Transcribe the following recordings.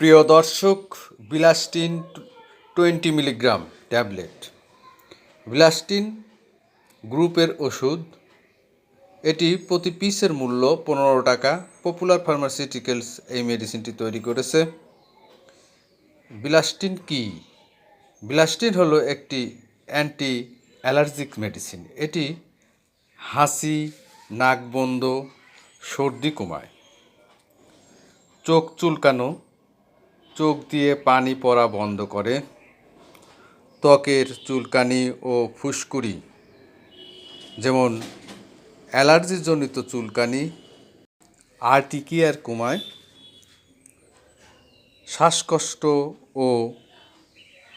প্রিয় দর্শক, bilastine twenty milligram tablet. Bilastine গ্রুপের ওষুধ। এটি প্রতি পিসের মূল্য পনেরো টাকা। পপুলার ফার্মাসিউটিক্যালস এই মেডিসিনটি তৈরি করেছে। বিলাস্টিন কি? বিলাস্টিন হলো একটি অ্যান্টি অ্যালার্জিক মেডিসিন। এটি হাসি, নাক বন্ধ, সর্দি কমায়, চোখ চুলকানো চোখ দিয়ে পানি পড়া বন্ধ করে, ত্বকের চুলকানি ও ফুসকুড়ি, যেমন অ্যালার্জিজনিত চুলকানি, আর্টিকিয়ার কমায়, শ্বাসকষ্ট ও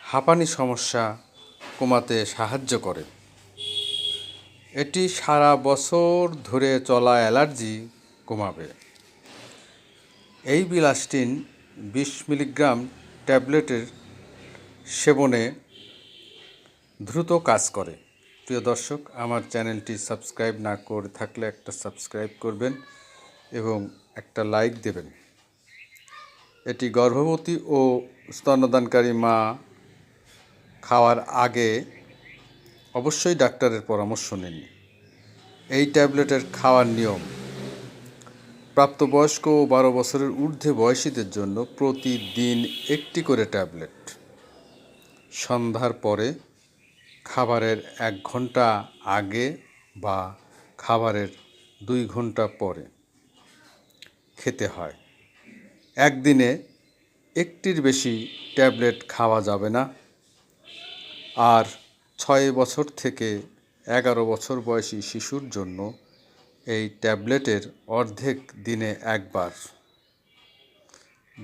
হাঁপানি সমস্যা কমাতে সাহায্য করে। এটি সারা বছর ধরে চলা অ্যালার্জি কমাবে। এই বিলাস্টিন বিশ মিলিগ্রাম ট্যাবলেটের সেবনে দ্রুত কাজ করে। প্রিয় দর্শক, আমার চ্যানেলটি সাবস্ক্রাইব না করে থাকলে একটা সাবস্ক্রাইব করবেন এবং একটা লাইক দেবেন। এটি গর্ভবতী ও স্তন্যদানকারী মা খাওয়ার আগে অবশ্যই ডাক্তারের পরামর্শ নিন। এই ট্যাবলেটের খাওয়ার নিয়ম প্রাপ্তবয়স্ক ও বারো বছরের ঊর্ধ্বে বয়সীদের জন্য প্রতিদিন একটি করে ট্যাবলেট। সন্ধ্যার পরে খাবারের এক ঘণ্টা আগে বা খাবারের দুই ঘণ্টা পরে খেতে হয়। একদিনে একটির বেশি ট্যাবলেট খাওয়া যাবে না। আর ছয় বছর থেকে এগারো বছর বয়সী শিশুর জন্য এই ট্যাবলেটের অর্ধেক দিনে একবার।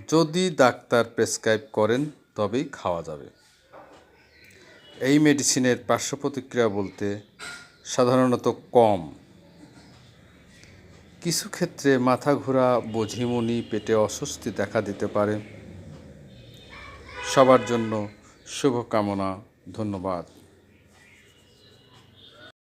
যদি ডাক্তার প্রেসক্রাইব করেন, তবেই খাওয়া যাবে। এই মেডিসিনের পার্শ্ব প্রতিক্রিয়া বলতে সাধারণত কম। কিছু ক্ষেত্রে মাথা ঘোরা, বঝিমনি, পেটে অস্বস্তি দেখা দিতে পারে। সবার জন্য শুভকামনা, ধন্যবাদ।